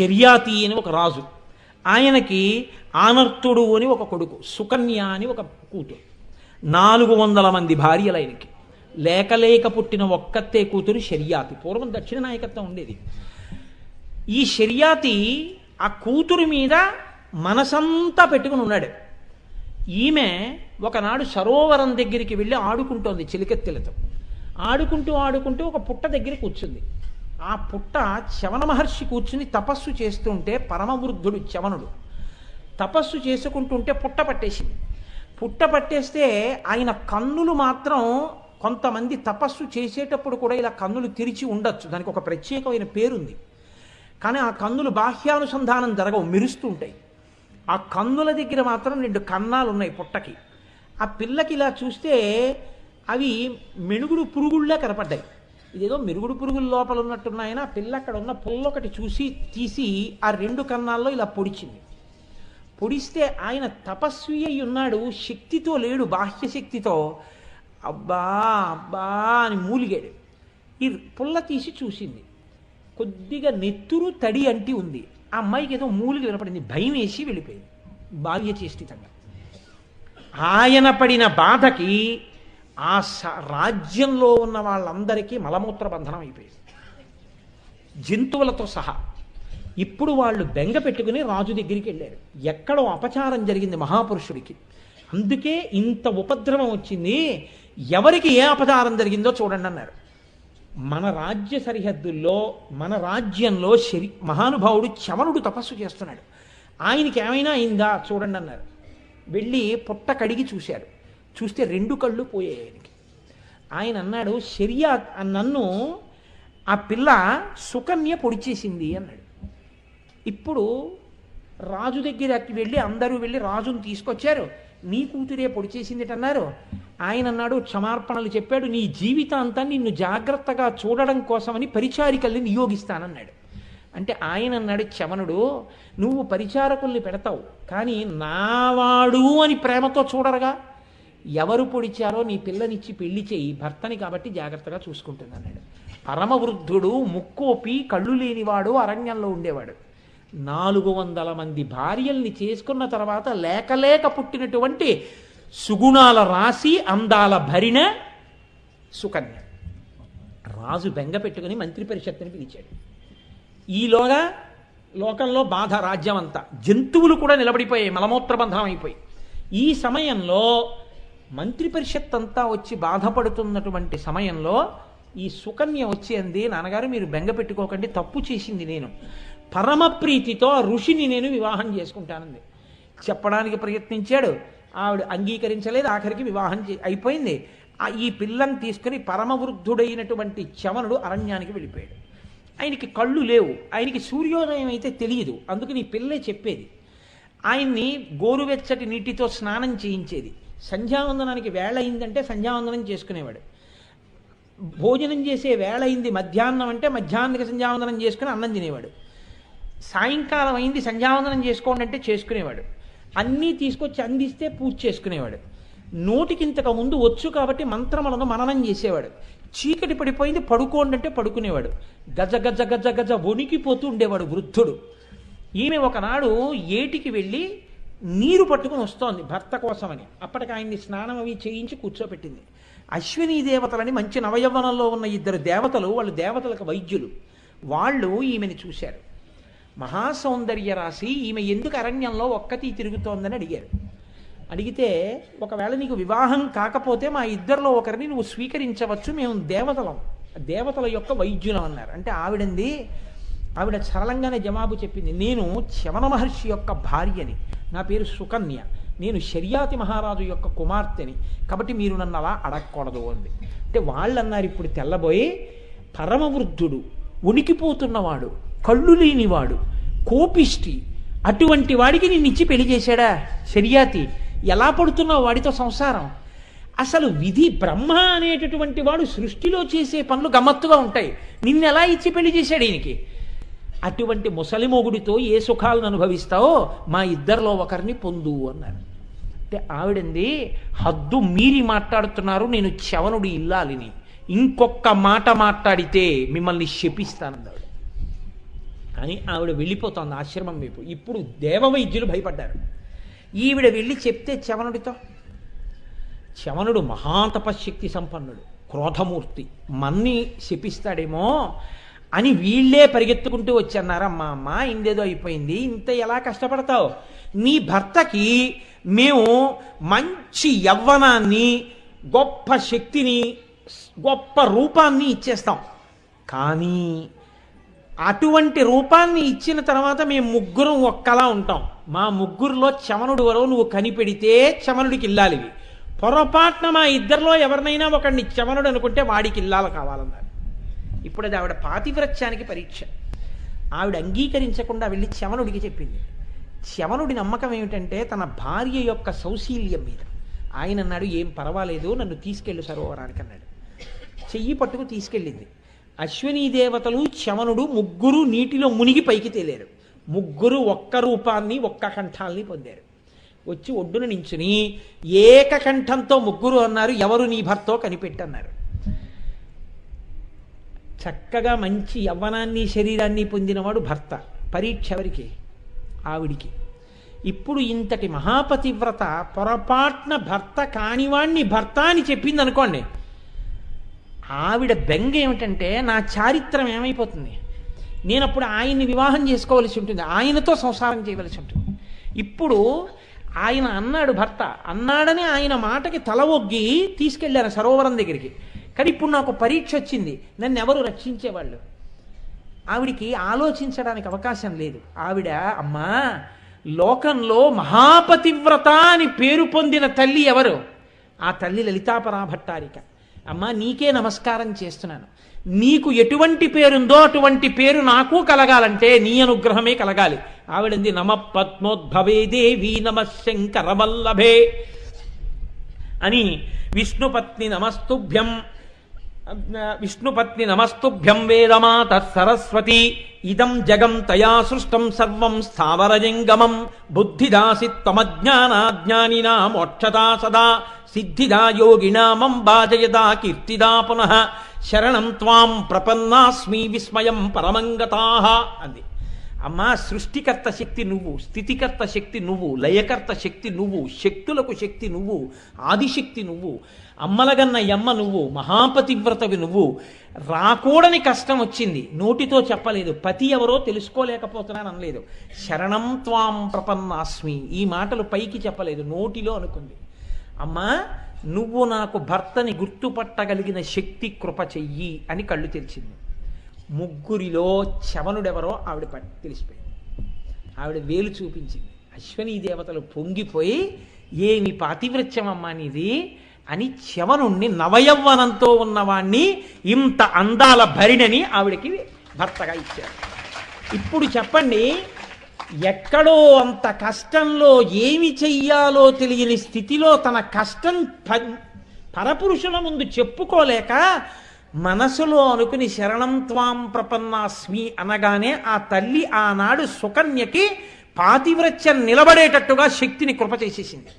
శర్యాతి అని ఒక రాజు. ఆయనకి ఆనర్తుడు అని ఒక కొడుకు సుకన్య అని ఒక కూతురు. నాలుగు వందల మంది భార్యలు ఆయనకి. లేకలేక పుట్టిన ఒక్కతే కూతురు శర్యాతి. పూర్వం దక్షిణ నాయకత్వం ఉండేది. ఈ శర్యాతి ఆ కూతురు మీద మనసంతా పెట్టుకుని ఉన్నాడు. ఈమె ఒకనాడు సరోవరం దగ్గరికి వెళ్ళి ఆడుకుంటోంది చిలికెత్తెలతో. ఆడుకుంటూ ఆడుకుంటూ ఒక పుట్ట దగ్గర కూర్చుంది ఆ పుట్ట చవన మహర్షి కూర్చుని తపస్సు చేస్తుంటే పరమవృద్ధుడు చవనుడు తపస్సు చేసుకుంటుంటే పుట్ట పట్టేసింది. పుట్ట పట్టేస్తే ఆయన కన్నులు మాత్రం కొంతమంది తపస్సు చేసేటప్పుడు కూడా ఇలా కన్నులు తెరిచి ఉండొచ్చు. దానికి ఒక ప్రత్యేకమైన పేరుంది. కానీ ఆ కన్నులు బాహ్యానుసంధానం జరగవు మెరుస్తూ ఉంటాయి. ఆ కన్నుల దగ్గర మాత్రం రెండు కన్నాలు ఉన్నాయి పుట్టకి. ఆ పిల్లకి ఇలా చూస్తే అవి మెనుగుడు పురుగుళ్ళే కనపడ్డాయి. ఇదేదో మెరుగుడు పురుగుల లోపల ఉన్నట్టున్నాయన పిల్ల అక్కడ ఉన్న పుల్లొకటి చూసి తీసి ఆ రెండు కన్నాల్లో ఇలా పొడిచింది. పొడిస్తే ఆయన తపస్వి అయి ఉన్నాడు శక్తితో లేడు బాహ్య శక్తితో. అబ్బా అబ్బా అని మూలిగాడు. ఈ పుల్ల తీసి చూసింది. కొద్దిగా నెత్తురు తడి అంటి ఉంది. ఆ అమ్మాయికి ఏదో మూలిగి వినపడింది. భయం వేసి వెళ్ళిపోయింది. బాల్య చేష్టితంగా. ఆయన పడిన బాధకి ఆ స- రాజ్యంలో ఉన్న వాళ్ళందరికీ మలమూత్ర బంధనం అయిపోయింది. జంతువులతో సహా. ఇప్పుడు వాళ్ళు బెంగ పెట్టుకుని రాజు దగ్గరికి వెళ్ళారు. ఎక్కడో అపచారం జరిగింది మహాపురుషుడికి. అందుకే ఇంత ఉపద్రవం వచ్చింది. ఎవరికి ఏ అపచారం జరిగిందో చూడండి అన్నారు. మన రాజ్య సరిహద్దుల్లో మన రాజ్యంలో శరి మహానుభావుడు చమనుడు తపస్సు చేస్తున్నాడు. ఆయనకి ఏమైనా అయిందా? చూడండి అన్నారు. వెళ్ళి పుట్ట కడిగి చూశారు. చూస్తే రెండు కళ్ళు పోయాయి ఆయనకి. ఆయన అన్నాడు శరియా నన్ను ఆ పిల్ల సుకన్య పొడిచేసింది అన్నాడు. ఇప్పుడు రాజు దగ్గరికి వెళ్ళి అందరూ వెళ్ళి రాజును తీసుకొచ్చారు. నీ కూతురే పొడిచేసిందిటన్నారు. ఆయన అన్నాడు క్షమార్పణలు చెప్పాడు. నీ జీవితాంతా నిన్ను జాగ్రత్తగా చూడడం కోసమని పరిచారికల్ని నియోగిస్తానన్నాడు. అంటే ఆయన అన్నాడు చమనుడు నువ్వు పరిచారకుల్ని పెడతావు. కానీ నావాడు అని ప్రేమతో చూడరుగా. ఎవరు పొడిచారో నీ పిల్లనిచ్చి పెళ్ళి చేయి. భర్తని కాబట్టి జాగ్రత్తగా చూసుకుంటుంది అన్నాడు. పరమవృద్ధుడు ముక్కోపి కళ్ళు లేనివాడు అరణ్యంలో ఉండేవాడు. నాలుగు వందల మంది భార్యల్ని చేసుకున్న తర్వాత లేకలేక పుట్టినటువంటి సుగుణాల రాశి అందాల భరిణ సుకన్య. రాజు బెంగ పెట్టుకుని మంత్రి పరిషత్తుని పిలిచాడు. ఈలోగా లోకంలో బాధ రాజ్యం అంతా జంతువులు కూడా నిలబడిపోయాయి మలమూత్రబంధం అయిపోయి. ఈ సమయంలో మంత్రి పరిషత్ అంతా వచ్చి బాధపడుతున్నటువంటి సమయంలో ఈ సుకన్య వచ్చి అంది నాన్నగారు మీరు బెంగ పెట్టుకోకండి తప్పు చేసింది నేను. పరమ ప్రీతితో ఆ ఋషిని నేను వివాహం చేసుకుంటానంది. చెప్పడానికి ప్రయత్నించాడు. ఆవిడ అంగీకరించలేదు ఆఖరికి వివాహం చే- అయిపోయింది. ఆ ఈ పిల్లని తీసుకుని పరమవృద్ధుడైనటువంటి చవనుడు అరణ్యానికి వెళ్ళిపోయాడు. ఆయనకి కళ్ళు లేవు. ఆయనకి సూర్యోదయం అయితే తెలియదు. అందుకని ఈ పిల్లే చెప్పేది. ఆయన్ని గోరువెచ్చటి నీటితో స్నానం చేయించేది. సంధ్యావందనానికి వేళ అయిందంటే సంధ్యావందనం చేసుకునేవాడు. భోజనం చేసే వేళ అయింది మధ్యాహ్నం అంటే మధ్యాహ్నానికి సంధ్యావందనం చేసుకుని అన్నం తినేవాడు. సాయంకాలం అయింది సంధ్యావందనం చేసుకోండి అంటే చేసుకునేవాడు. అన్నీ తీసుకొచ్చి అందిస్తే పూజ చేసుకునేవాడు. నోటికింతకు ముందు వచ్చు కాబట్టి మంత్రములను మననం చేసేవాడు. చీకటి పడిపోయింది పడుకోండి అంటే పడుకునేవాడు. గజ గజ గజ గజ వణికిపోతూ ఉండేవాడు వృద్ధుడు. ఈమె ఒకనాడు ఏటికి వెళ్ళి నీరు పట్టుకుని వస్తోంది భర్త కోసమని. అప్పటికి ఆయన్ని స్నానం అవి చేయించి కూర్చోబెట్టింది అశ్విని దేవతలని మంచి నవయవ్వనంలో ఉన్న ఇద్దరు దేవతలు వాళ్ళు దేవతలకు వైద్యులు. వాళ్ళు ఈమెని చూశారు. మహాసౌందర్య రాశి ఈమె ఎందుకు అరణ్యంలో ఒక్కతి తిరుగుతోందని అడిగారు. అడిగితే ఒకవేళ నీకు వివాహం కాకపోతే మా ఇద్దరిలో ఒకరిని నువ్వు స్వీకరించవచ్చు మేము దేవతలం. దేవతల యొక్క వైద్యులం అన్నారు. అంటే ఆవిడంది ఆవిడ సరళంగానే జవాబు చెప్పింది. నేను శవన మహర్షి యొక్క భార్యని. నా పేరు సుకన్య. నేను శర్యాతి మహారాజు యొక్క కుమార్తెని. కాబట్టి మీరు నన్ను అలా అడగకూడదు అంది. అంటే వాళ్ళు అన్నారు ఇప్పుడు తెల్లబోయి పరమవృద్ధుడు ఉనికిపోతున్నవాడు కళ్ళు లేనివాడు కోపిష్టి అటువంటి వాడికి నిన్ను ఇచ్చి పెళ్ళి చేశాడా శర్యాతి ఎలా పడుతున్నావు వాడితో సంసారం? అసలు విధి బ్రహ్మ అనేటటువంటి వాడు సృష్టిలో చేసే పనులు గమ్మత్తుగా ఉంటాయి. నిన్ను ఎలా ఇచ్చి పెళ్ళి చేశాడు ఈయనకి? అటువంటి ముసలి మొగుడితో ఏ సుఖాలను అనుభవిస్తావో మా ఇద్దరిలో ఒకరిని పొందు అన్నారు. అంటే ఆవిడంది హద్దు మీరి మాట్లాడుతున్నారు నేను చవనుడి ఇల్లాలిని. ఇంకొక మాట మాట్లాడితే మిమ్మల్ని శపిస్తానన్నాడు. అని ఆవిడ వెళ్ళిపోతుంది ఆశ్రమం వైపు. ఇప్పుడు దేవవైద్యులు భయపడ్డారు. ఈవిడ వెళ్ళి చెప్తే చవనుడితో చవనుడు మహాతపశక్తి సంపన్నుడు క్రోధమూర్తి. మన్ని శపిస్తాడేమో అని వీళ్ళే పరిగెత్తుకుంటూ వచ్చన్నారమ్మా అమ్మ ఇందేదో అయిపోయింది ఇంత ఎలా కష్టపడతావు? నీ భర్తకి మేము మంచి యవ్వనాన్ని గొప్ప శక్తిని గొప్ప రూపాన్ని ఇచ్చేస్తాం. కానీ అటువంటి రూపాన్ని ఇచ్చిన తర్వాత మేము ముగ్గురం ఒక్కలా ఉంటాం. మా ముగ్గురులో చమనుడు వరవు నువ్వు కనిపెడితే చమనుడికి ఇల్లాలివి. పొరపాటున మా ఇద్దరిలో ఎవరినైనా ఒకడిని చమనుడు అనుకుంటే వాడికి ఇల్లాలు కావాలన్నారు. ఇప్పుడు అది ఆవిడ పాతివ్రత్యానికి పరీక్ష. ఆవిడ అంగీకరించకుండా వెళ్ళి చమనుడికి చెప్పింది. చమనుడి నమ్మకం ఏమిటంటే తన భార్య యొక్క సౌశీల్యం మీద. ఆయన అన్నాడు ఏం పర్వాలేదు నన్ను తీసుకెళ్ళు సరోవరానికి అన్నాడు. చెయ్యి పట్టుకు తీసుకెళ్ళింది. అశ్విని దేవతలు చమనుడు ముగ్గురు నీటిలో మునిగి పైకి తేలేరు. ముగ్గురు ఒక్క రూపాన్ని ఒక్క కంఠాల్ని పొందారు. వచ్చి ఒడ్డున నించుని ఏకకంఠంతో ముగ్గురు అన్నారు ఎవరు నీ భర్తో కనిపెట్టన్నారు? చక్కగా మంచి యవ్వనాన్ని శరీరాన్ని పొందినవాడు భర్త పరీక్ష ఎవరికి? ఆవిడికి. ఇప్పుడు ఇంతటి మహాపతివ్రత పొరపాట్న భర్త కానివాణ్ణి భర్త అని చెప్పింది అనుకోండి ఆవిడ బెంగ ఏమిటంటే నా చారిత్రం ఏమైపోతుంది? నేను అప్పుడు ఆయన్ని వివాహం చేసుకోవలసి ఉంటుంది ఆయనతో సంసారం చేయవలసి ఉంటుంది. ఇప్పుడు ఆయన అన్నాడు భర్త అన్నాడని ఆయన మాటకి తల ఒగ్గి తీసుకెళ్ళాను సరోవరం దగ్గరికి. కానీ ఇప్పుడు నాకు పరీక్ష వచ్చింది. నన్ను ఎవరు రక్షించేవాళ్ళు? ఆవిడికి ఆలోచించడానికి అవకాశం లేదు. ఆవిడ అమ్మా లోకంలో మహాపతివ్రత అని పేరు పొందిన తల్లి ఎవరు? ఆ తల్లి లలితాపరా భట్టారిక అమ్మా నీకే నమస్కారం చేస్తున్నాను. నీకు ఎటువంటి పేరుందో అటువంటి పేరు నాకు కలగాలంటే నీ అనుగ్రహమే కలగాలి. ఆవిడంది నమ పద్మోద్భవే దేవి నమ శంకరవల్లభే అని విష్ణుపత్ని నమస్తుభ్యం విష్ణుపత్ని నమస్తుభ్యం వేదమాత సరస్వతి. ఇదం జగం తయా సృష్టం సర్వం స్థావరజంగమం. బుద్ధిదాసి త్వమజ్ఞానాజ్ఞానినా మోక్షదా సదా. సిద్ధిదా యోగినామం బాజయదా కీర్తిదా పునః. శరణం త్వాం ప్రపన్నాస్మి విస్మయం పరమంగతా. అంది. అమ్మా సృష్టికర్త శక్తి నువ్వు స్థితికర్త శక్తి నువ్వు లయకర్త శక్తి నువ్వు శక్తులకు శక్తి నువ్వు ఆదిశక్తి నువ్వు అమ్మలగన్న యమ్మ నువ్వు మహాపతివ్రతవి నువ్వు. రాకూడని కష్టం వచ్చింది. నోటితో చెప్పలేదు. పతి ఎవరో తెలుసుకోలేకపోతున్నాను అనలేదు. శరణం త్వాం ప్రపన్నాస్మి. ఈ మాటలు పైకి చెప్పలేదు. నోటిలో అనుకుంది. అమ్మా నువ్వు నాకు భర్తని గుర్తుపట్టగలిగిన శక్తి కృప చెయ్యి అని కళ్ళు తెరిచింది. ముగ్గురిలో చవనుడెవరో ఆవిడ పట్ తెలిసిపోయింది. ఆవిడ వేలు చూపించింది. అశ్వనీ దేవతలు పొంగిపోయి ఏమి పాతివృత్యమమ్మా నీది? అని చవనుణ్ణి నవయవ్వనంతో ఉన్నవాణ్ణి ఇంత అందాల భరిణని ఆవిడకి భర్తగా ఇచ్చారు. ఇప్పుడు చెప్పండి ఎక్కడో అంత కష్టంలో ఏమి చెయ్యాలో తెలియని స్థితిలో తన కష్టం పరపురుషుల ముందు చెప్పుకోలేక మనసులో అనుకుని శరణం త్వాం ప్రపన్నాస్మి అనగానే ఆ తల్లి ఆనాడు సుకన్యకి పాతివ్రత్యం నిలబడేటట్టుగా శక్తిని కృప చేసేసింది.